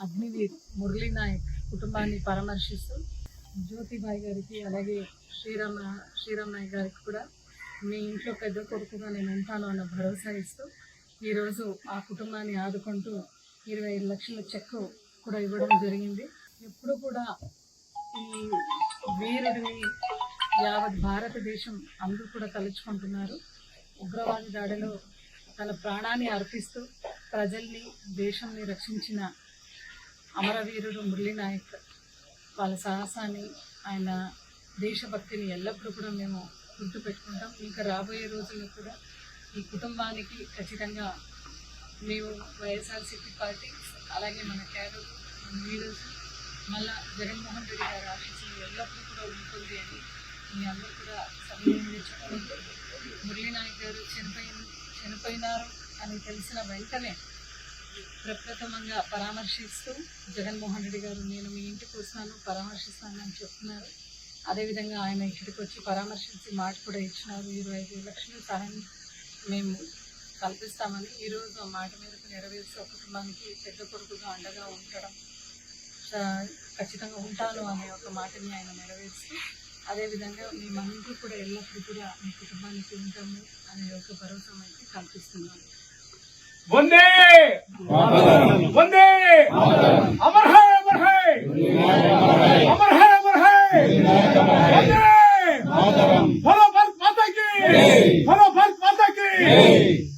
అగ్నివీర్ మురళీ నాయక్ కుటుంబాన్ని పరామర్శిస్తూ జ్యోతిబాయి గారికి అలాగే శ్రీరామ శ్రీరామ్ నాయక్ గారికి కూడా మీ ఇంట్లో పెద్ద కొడుకుగా నేను ఉంటాను అన్న భరోసా ఇస్తూ ఈరోజు ఆ కుటుంబాన్ని ఆదుకుంటూ ఇరవై ఐదు లక్షల చెక్ కూడా ఇవ్వడం జరిగింది. ఎప్పుడు కూడా ఈ వీరుడిని యావత్ భారతదేశం అందరూ కూడా తలుచుకుంటున్నారు. ఉగ్రవాది దాడిలో తన ప్రాణాన్ని అర్పిస్తూ ప్రజల్ని దేశంని రక్షించిన అమరవీరుడు మురళీనాయక్ వాళ్ళ సాహసాన్ని ఆయన దేశభక్తిని ఎల్లప్పుడూ కూడా మేము గుర్తుపెట్టుకుంటాం. ఇంకా రాబోయే రోజుల్లో కూడా ఈ కుటుంబానికి ఖచ్చితంగా మేము వైఎస్ఆర్సీపీ పార్టీ అలాగే మన క్యాడర్ లీడర్స్ మళ్ళా జగన్మోహన్ రెడ్డి గారి ఆశీస్సులు ఎల్లప్పుడూ కూడా ఉంటుంది అని మీ అందరూ కూడా సమయం చెప్పుకుంటూ గారు చనిపోయిన చనిపోయినారు అని తెలిసిన వెంటనే ప్రప్రథమంగా పరామర్శిస్తూ జగన్మోహన్ రెడ్డి గారు నేను మీ ఇంటికి వస్తాను పరామర్శిస్తాను అని చెప్తున్నారు. అదేవిధంగా ఆయన ఇక్కడికి వచ్చి పరామర్శించి మాట కూడా ఇచ్చినారు. ఇరవై ఐదు లక్షలు సహాయం మేము కల్పిస్తామని ఈరోజు ఆ మాట మేరకు నెరవేర్చి కుటుంబానికి పెద్ద కొడుకుగా అండగా ఉండడం ఖచ్చితంగా ఉంటాను అనే ఒక మాటని ఆయన నెరవేర్చి అదేవిధంగా మేమందరూ కూడా ఎల్లప్పుడూ కూడా మీ కుటుంబానికి ఉంటాము అనే ఒక భరోసా అయితే కల్పిస్తున్నాను. వందే వందే అమర్ హై అమర్ హై అమర్ హై అమర్ హై వందే బలో భారత్ మాతా కీ బలో భారత్ మాతా కీ